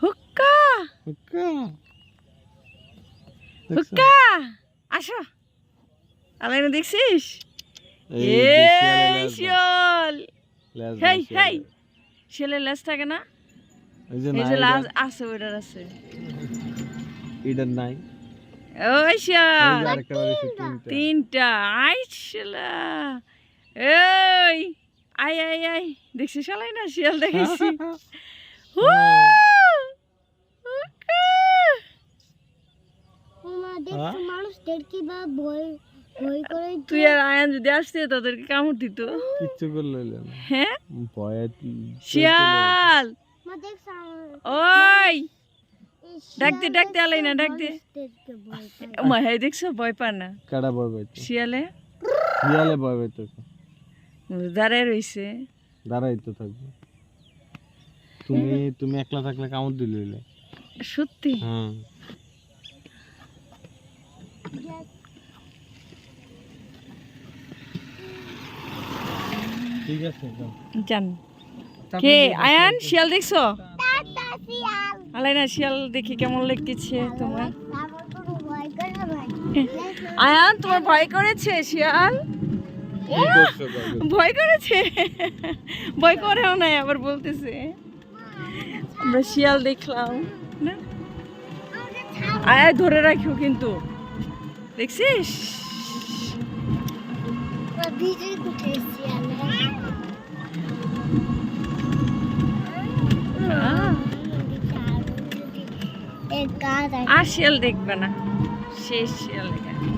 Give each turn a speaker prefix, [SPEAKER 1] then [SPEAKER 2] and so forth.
[SPEAKER 1] হুক্কা।
[SPEAKER 2] হুক্কা।
[SPEAKER 1] হুক্কা। আসো। আলাইনা দেখছিস?
[SPEAKER 2] এই
[SPEAKER 1] শিয়াল। হেই হেই।
[SPEAKER 2] শিয়ালের।
[SPEAKER 1] লেজ থাকে না?
[SPEAKER 2] এই যে
[SPEAKER 1] লাজ আছে ওইটার আছে।
[SPEAKER 2] এটার নাই।
[SPEAKER 1] ওই শিয়াল।
[SPEAKER 2] তিনটা।
[SPEAKER 1] আই শালা এই আই আই আই দেখছিস শালাই না শিয়াল দেখেছি। হু! হুক্কা!
[SPEAKER 3] বা করে
[SPEAKER 1] তুই আর আয়ান যদি আসতে তোদেরকে কামড় দিত।
[SPEAKER 2] কিচ্ছু করলে না।
[SPEAKER 1] হ্যাঁ?
[SPEAKER 2] ভয়ে
[SPEAKER 1] শিয়াল!
[SPEAKER 3] মা দেখছ আমার
[SPEAKER 1] ওই!
[SPEAKER 3] এই
[SPEAKER 1] ডাক দে,
[SPEAKER 3] শিয়াল
[SPEAKER 1] ডাক দে,
[SPEAKER 3] দেখছ
[SPEAKER 1] আলাইনা, ডাক দে।
[SPEAKER 3] মানুষদেরকে ভয় পায়।
[SPEAKER 1] মা হ্যাঁ দেখছ ভয় পা না।
[SPEAKER 2] কাটা ভয় পাইতো?
[SPEAKER 1] শিয়ালে?
[SPEAKER 2] শিয়ালে ভয় পাইতো
[SPEAKER 1] দাঁড়ায় রইছে।
[SPEAKER 2] দাঁড়াইতে থাকবে। তুমি তুমি একলা থাকলে কামড় দিলে
[SPEAKER 1] সত্যি?
[SPEAKER 2] হ্যাঁ ঠিক আছে যাও।
[SPEAKER 1] কে? আয়ান শিয়াল দেখছ? আলাইনা শিয়াল দেখি কেমন তোমার। আয়ান তোমার ভয় করেছে শিয়াল? ভয় করেছে ভয় করেও নাই আবার বলতেছে। আমরা শিয়াল দেখলাম না? আয় ধরে রাখিও কিন্তু। দেখছিস? আর শিয়াল দেখবে না। শেষ শিয়াল দেখে।